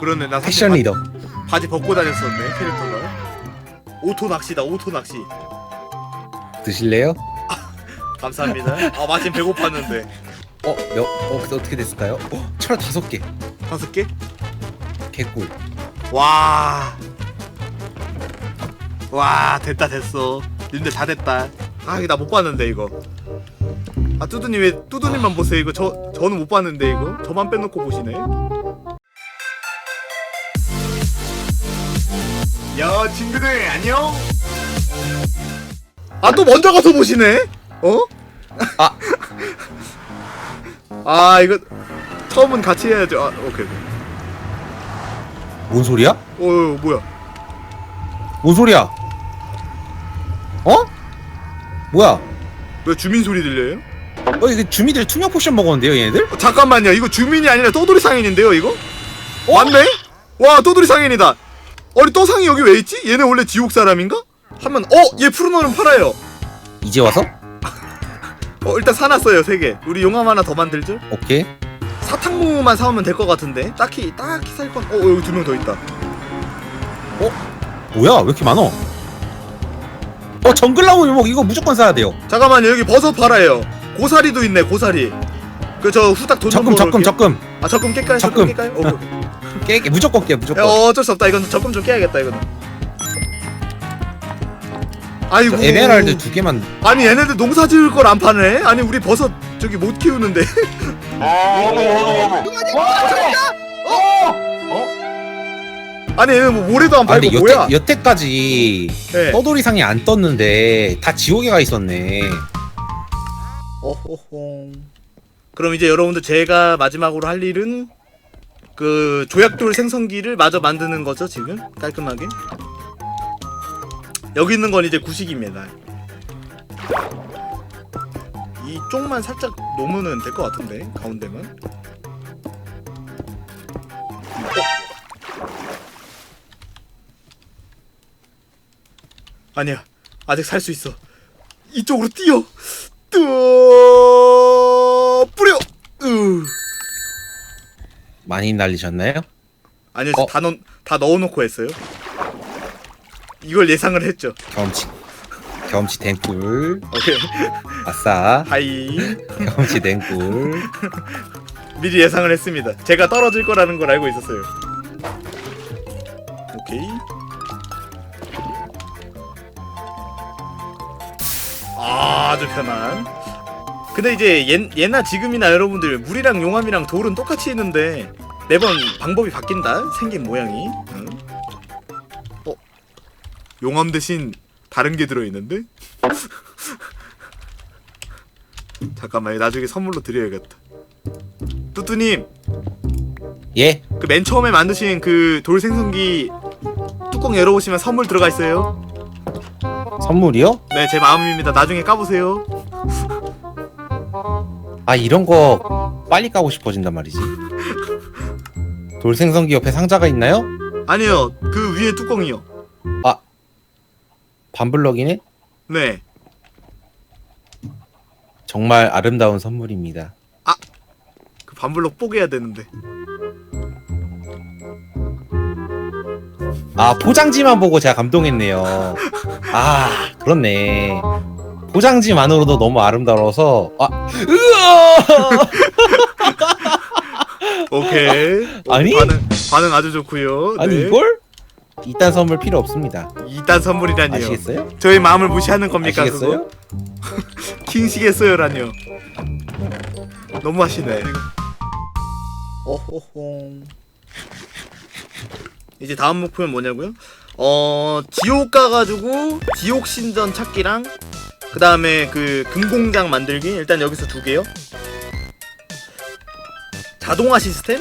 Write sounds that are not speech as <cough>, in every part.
그러네 나 패션 사실 리더. 바, 바지 벗고 다녔었네 캐릭터가 오토 낚시다 오토 낚시 드실래요? <laughs> 감사합니다 아 마침 배고팠는데 어, 몇, 어, 근데 어떻게 됐을까요? 어, 철 다섯 개. 다섯 개? 개꿀. 와. 와, 됐다 됐어. 님들 다 됐다. 아, 이거 나 못 봤는데 이거. 아, 뚜두님 왜 뚜두님만 보세요. 이거 저 저는 못 봤는데 이거. 저만 빼놓고 보시네. 야, 친구들 안녕. 아, 또 먼저 가서 보시네. 어? 아. 아, 이거 처음은 같이 해야죠. 아, 오케이. 오케이. 뭔 소리야? 어, 뭐야? 뭔 소리야? 어? 뭐야? 왜 주민 소리 들려요? 어, 이게 주민들 투명 포션 먹었는데요, 얘네들? 어, 잠깐만요. 이거 주민이 아니라 떠돌이 상인인데요, 이거? 맞네? 와, 떠돌이 상인이다. 아니, 떠상이 여기 왜 있지? 얘네 원래 지옥 사람인가? 하면 어, 얘 푸른 얼음 팔아요. 이제 와서? 어, 일단 사놨어요, 세 개. 우리 용암 하나 더 만들죠? 오케이. 사탕무만 사오면 될 것 같은데. 딱히 딱히 살 건. 어, 여기 두 명 더 있다. 뭐야? 왜 이렇게 많어? 어, 정글 나무 묘목 이거 무조건 사야 돼요. 잠깐만요. 여기 버섯 팔아요. 고사리도 있네, 고사리. 그 저 후딱 돈 적금, 좀 적금. 적금. 아, 적금 깰까요? 적금 적금. 깰까요? 어. 깨, 깨, 무조건 깨, 야, 무조건. 어쩔 수 없다. 이건 적금 좀 깨야겠다, 이거는. 아이고. 에메랄드 두 개만. 아니 얘네들 농사 지을 걸 안 파네? 아니 우리 버섯 저기 못 키우는데 아니 얘는 뭐 모래도 안 아, 근데 팔고 뭐야 여태, 여태까지 네. 떠돌이상이 안 떴는데 다 지옥에 가 있었네. 어호홍 그럼 이제 여러분들 제가 마지막으로 할 일은 그 조약돌 생성기를 마저 만드는 거죠 지금? 깔끔하게? 여기 있는 건 이제 구식입니다. 이쪽만 살짝 놓으면 될 것 같은데 가운데만? 아니야. 아직 살 수 있어. 이쪽으로 뛰어. 뜨어 많이 날리셨나요? 아니요 어? 다, 넣, 다 넣어놓고 했어요 이걸 예상을 했죠 경험치. 경험치 댕꿀. 오케이 아싸. 하이 경험치 댕꿀. <laughs> 미리 예상을 했습니다 제가 떨어질 거라는 걸 알고 있었어요 오케이 아주 편한 근데 이제 예, 예나 지금이나 여러분들 물이랑 용암이랑 돌은 똑같이 있는데 매번 방법이 바뀐다 생긴 모양이 응. 어? 용암 대신 다른 게 들어있는데? <laughs> 잠깐만 나중에 선물로 드려야겠다 뚜뚜님 예. 그 맨 처음에 만드신 그 돌 생성기 뚜껑 열어보시면 선물 들어가 있어요 선물이요? 네 제 마음입니다 나중에 까보세요 <laughs> 아 이런 거 빨리 까고 싶어진단 말이지. 돌생성기 옆에 상자가 있나요? 아니요 그 위에 뚜껑이요 반블럭이네. 네 정말 아름다운 선물입니다. 그 반블럭 뽀개야 되는데 아 포장지만 보고 제가 감동했네요. <laughs> 아 그렇네. 포장지만으로도 너무 아름다워서 아 으아! <laughs> 오케이 오, 아니? 반응, 반응 아주 좋고요 아니 네. 이걸 이딴 선물 필요 없습니다. 이딴 선물이라니요 아시겠어요? 저의 마음을 무시하는 겁니까 아시겠어요? <laughs> 그거? 킹시겠어요라뇨 너무 하시네 어호홍 이제 다음 목표는 뭐냐고요? 어 지옥 가가지고 지옥 신전 찾기랑 그 다음에 그 금공장 만들기 일단 여기서 두 개요 자동화 시스템?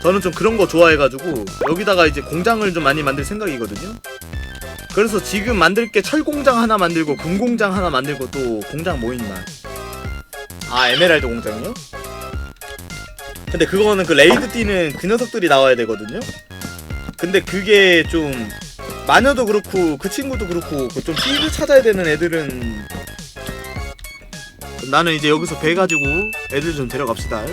저는 좀 그런 거 좋아해가지고 여기다가 이제 공장을 좀 많이 만들 생각이거든요 그래서 지금 만들 게 철공장 하나 만들고 금공장 하나 만들고 또 공장 뭐 있나? 아 에메랄드 공장이요? 근데 그거는 그 레이드 뛰는 그 녀석들이 나와야 되거든요. 근데 그게 좀 마녀도 그렇고 그 친구도 그렇고 그좀 필드 찾아야 되는 애들은 나는 이제 여기서 배 가지고 애들 좀 데려갑시다.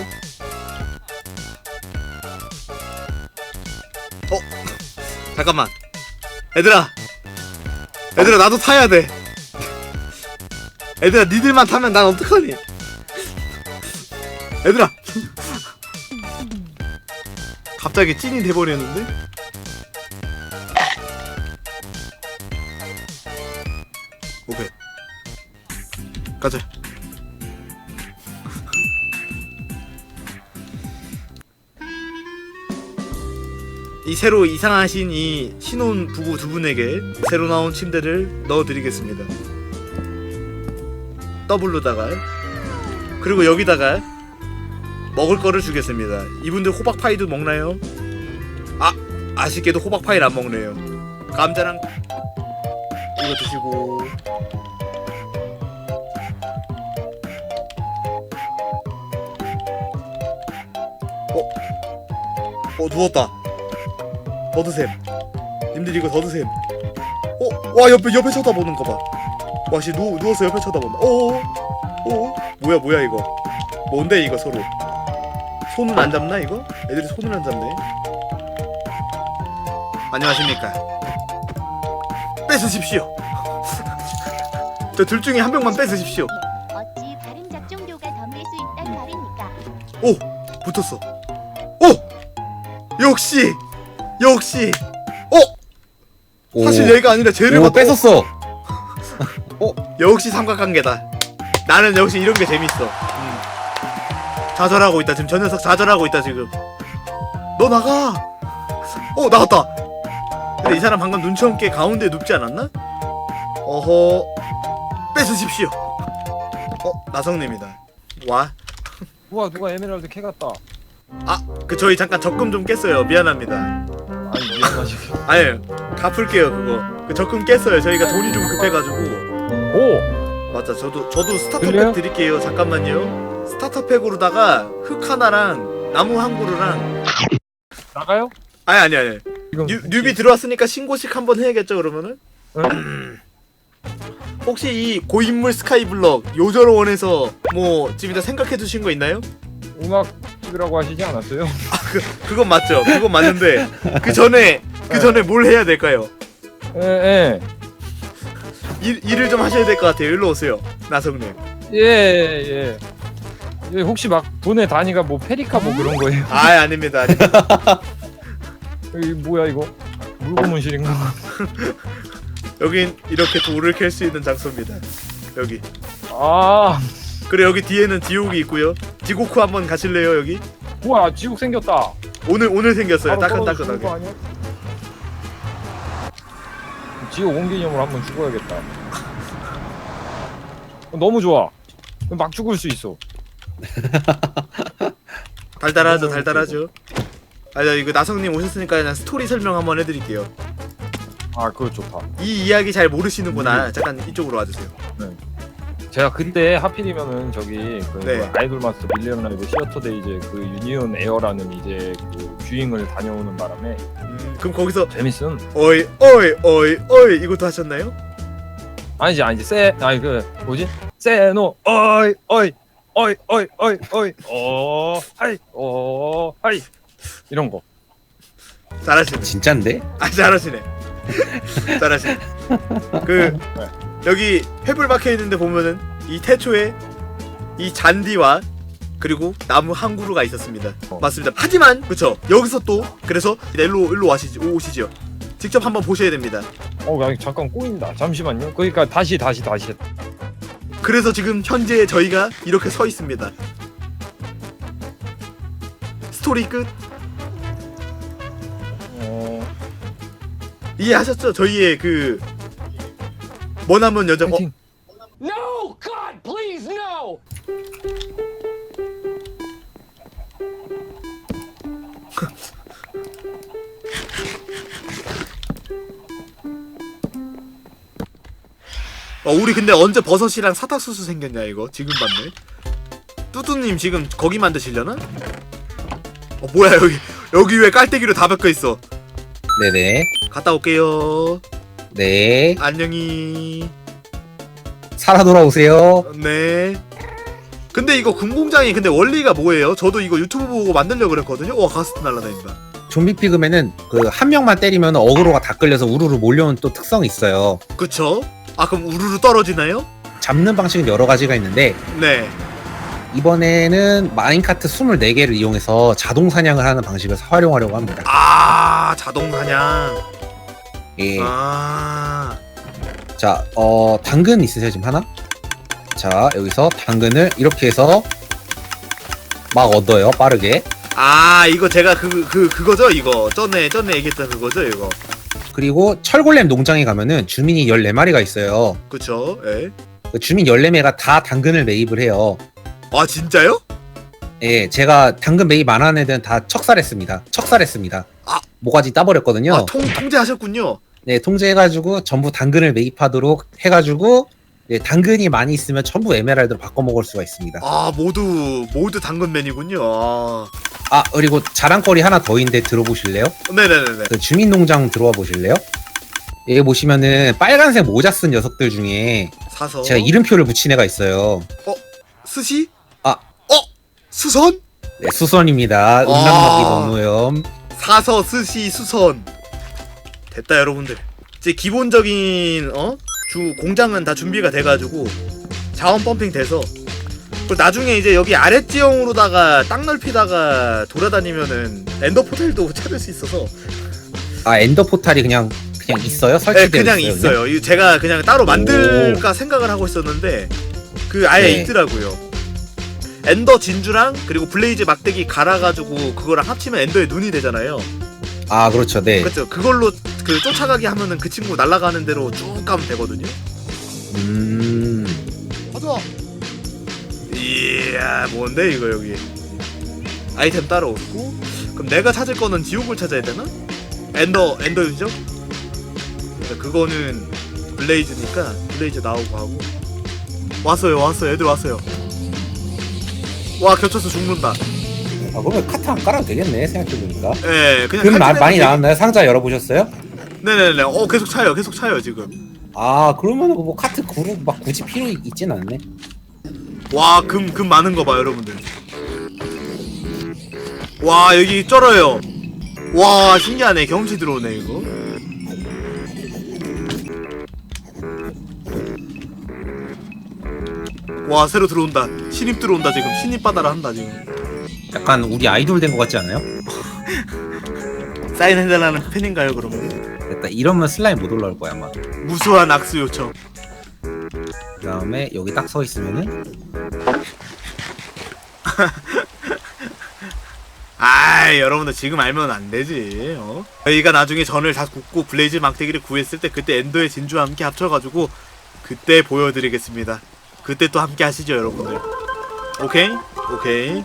잠깐만. 얘들아. 얘들아 나도 타야 돼. 얘들아 니들만 타면 난 어떡하니? 얘들아. 갑자기 찐이 돼버렸는데 이 새로 이상하신 이 신혼 부부 두 분에게 새로 나온 침대를 넣어드리겠습니다. 더블로다가 그리고 여기다가 먹을 거를 주겠습니다. 이분들 호박 파이도 먹나요? 아 아쉽게도 호박 파이를 안 먹네요. 감자랑 이거 드시고 어? 어 누웠다. 더 드셈. 님들 이거 더 드셈. 어? 와 옆에 옆에 쳐다보는 거 봐. 와씨 누 누워서 옆에 쳐다본다. 어? 어? 뭐야 뭐야 이거? 뭔데 이거 서로? 손을 안 잡나 이거? 애들이 손을 안 잡네. 안녕하십니까? 뺏으십시오. <laughs> 저 둘 중에 한 명만 뺏으십시오. 어찌 바른 작정교가 덤빌 수 있단 말입니까? 오 붙었어. 오 역시 역시 어 사실 얘가 아니라 쟤를 오, 갖다 뺏었어. <laughs> 역시 삼각관계다. 나는 역시 이런 게 재밌어. 음. 좌절하고 있다. 지금 저 녀석 좌절하고 있다 지금. 너 나가. 어 나갔다. 근데 이 사람 방금 눈치 없게 가운데 눕지 않았나? 어허. 뺏으십시오. 어 나성님이다. 와. 우와 누가 에메랄드 캐 갔다 그 저희 잠깐 적금 좀 깼어요. 미안합니다. 아니 미안하시게 아니 갚을게요 그거. 그 적금 깼어요. 저희가 돈이 좀 급해가지고. 오! 맞아 저도 저도 스타터팩 들려요? 드릴게요 잠깐만요 스타터팩으로다가 흙 하나랑 나무 한 그루랑 나가요? 아니 아니 아니 지금 뉴, 뉴비 들어왔으니까 신고식 한번 해야겠죠 그러면은 응? <clears throat> 혹시 이 고인물 스카이블럭 요저로 원해서 뭐 지금 일단 생각해 두신 거 있나요? 음악 찍으라고 하시지 않았어요? <laughs> 그건 맞죠 그건 맞는데 그 전에 그 전에 뭘 해야 될까요? 예예 일, 일을 좀 하셔야 될 것 같아요 일로 오세요 나성님 예, 예. 예, 혹시 막 돈의 단위가 뭐 페리카 뭐 그런 거예요? 아 아닙니다 아닙니다 <laughs> 여기 뭐야 이거? 물고문실인가? <laughs> 여긴 이렇게 돌을 캘 수 있는 장소입니다 여기 아 그리고 여기 뒤에는 지옥이 있고요. 지고쿠 한번 가실래요 여기? 우와 지옥 생겼다 오늘 오늘 생겼어요. 바로 떨어져 죽을 따끈따끈하게. 아니야? 지옥 온 기념으로 한번 죽어야겠다 어, 너무 좋아 막 죽을 수 있어 <laughs> 달달하죠, 너무 달달하죠. 아, 나 이거 나성님 오셨으니까 그냥 스토리 설명 한번 해드릴게요. 아 그거 좋다 이 이야기 잘 모르시는구나. 잠깐 이쪽으로 와주세요. 제가 그때 하필이면은 저기 그 네. 아이돌 마스터 밀리언 라이브 시어터 데이 이제 그 유니온 에어라는 이제 그 뷰잉을 다녀오는 바람에 음, 그럼 거기서 재밌음 어이 어이 어이 어이 이것도 하셨나요? 아니지 아니지 세 아니 그 뭐지 세노 어이 어이 어이 어이 어이 어이 어 하이 어 하이 이런 거 잘하시네. 진짠데? 아 잘하시네. 잘하시네. 그 <laughs> 여기 회불 박혀 있는데 보면은 이 태초에 이 잔디와 그리고 나무 한 그루가 있었습니다. 어. 맞습니다. 하지만 그쵸 여기서 또 그래서 일로 일로 와시지 오시죠. 직접 한번 보셔야 됩니다. 어 야, 잠깐 꼬인다 잠시만요 그러니까 다시 다시 다시 그래서 지금 현재 저희가 이렇게 서 있습니다. 스토리 끝 어 이해하셨죠? 저희의 그 머나먼 여정 어, 파이팅 No! 어, 우리 근데 언제 버섯이랑 사탕수수 생겼냐 이거 지금 봤네 뚜뚜님 지금 거기 만드시려나? 어 뭐야 여기 여기 왜 깔때기로 다 벗겨 있어 네네. 갔다 올게요 네. 안녕히 살아 돌아오세요. 네 근데 이거 금공장이 근데 원리가 뭐예요? 저도 이거 유튜브 보고 만들려고 그랬거든요 와 가스트 날라다닌다 좀비 피그맨은 그 한 명만 때리면 어그로가 다 끌려서 우르르 몰려오는 또 특성이 있어요. 그쵸? 아 그럼 우르르 떨어지나요? 잡는 방식은 여러 가지가 있는데 네. 이번에는 마인카트 24개를 이용해서 자동 사냥을 하는 방식을 활용하려고 합니다. 아 자동 사냥. 예. 아. 자, 어, 당근 있으세요, 지금 하나? 자, 여기서 당근을 이렇게 해서 막 얻어요, 빠르게. 아 이거 제가 그 그 그, 거죠 이거 전에 전에 얘기했던 그거죠 이거. 그리고 철골렘 농장에 가면은 주민이 14마리가 있어요. 그쵸? 예. 그 주민 14매가 다 당근을 매입을 해요. 아 진짜요? 예, 제가 당근 매입 안 하는 애들은 다 척살했습니다. 척살했습니다. 아. 모가지 따버렸거든요. 아 통 통제하셨군요. 네, 통제해가지고 전부 당근을 매입하도록 해가지고 네, 당근이 많이 있으면 전부 에메랄드로 바꿔 먹을 수가 있습니다. 아 모두 모두 당근맨이군요. 아. 아, 그리고 자랑거리 하나 더 있는데 들어보실래요? 네네네네. 그 주민농장 들어와 보실래요? 여기 보시면은 빨간색 모자 쓴 녀석들 중에 사서. 제가 이름표를 붙인 애가 있어요. 스시? 아. 어? 수선? 네, 수선입니다. 음란마귀 동노염. 사서 스시 수선. 됐다 여러분들. 이제 기본적인 어? 주 공장은 다 준비가 돼가지고 자원 펌핑 돼서 그리고 나중에 이제 여기 아랫 지형으로다가 땅 넓히다가 돌아다니면은 엔더 포텔도 <laughs> 찾을 수 있어서 아 엔더 포탈이 그냥 그냥 있어요? 네, 설치되어 그냥 있어요? 있어요. 이거 제가 그냥 따로 만들까 생각을 하고 있었는데 그 아예 네. 있더라고요. 엔더 진주랑 그리고 블레이즈 막대기 갈아가지고 그거랑 합치면 엔더의 눈이 되잖아요. 아 그렇죠, 네. 그렇죠. 그걸로 그 쫓아가게 하면은 그 친구 날아가는 대로 쭉 가면 되거든요. 음, 가자. 이야 뭔데 이거 여기 아이템 따로 없고 그럼 내가 찾을 거는 지옥을 찾아야 되나? 엔더 엔더 유적? 그거는 블레이즈니까 블레이즈 나오고 하고 왔어요 왔어요 애들 왔어요 와 겹쳐서 죽는다 아 그러면 카트 안 깔아도 되겠네 생각해보니까. 예 그냥 금 마, 칼집에만 많이 되게- 나왔나요? 상자 열어보셨어요? 네네네. 어 계속 차요. 계속 차요 지금. 아 그러면 뭐 카트 그룹 막 굳이 필요 있- 있진 않네. 와 금 금 많은 거 봐 여러분들. 와 여기 쩔어요. 와 신기하네. 경치 들어오네 이거. 와 새로 들어온다. 신입 들어온다 지금. 신입 받아라 한다 지금. 약간 우리 아이돌 된 것 같지 않아요? <laughs> 사인해달라는 팬인가요 그러면 됐다. 이러면 슬라임 못 올라올 거야 아마. 무수한 악수 요청 그 다음에 여기 딱 서 있으면은 <laughs> 아이 여러분들 지금 알면 안 되지 어? 저희가 나중에 전을 다 굽고 블레이즈 막대기를 구했을 때 그때 엔더의 진주와 함께 합쳐가지고 그때 보여드리겠습니다 그때 또 함께 하시죠 여러분들 오케이? 오케이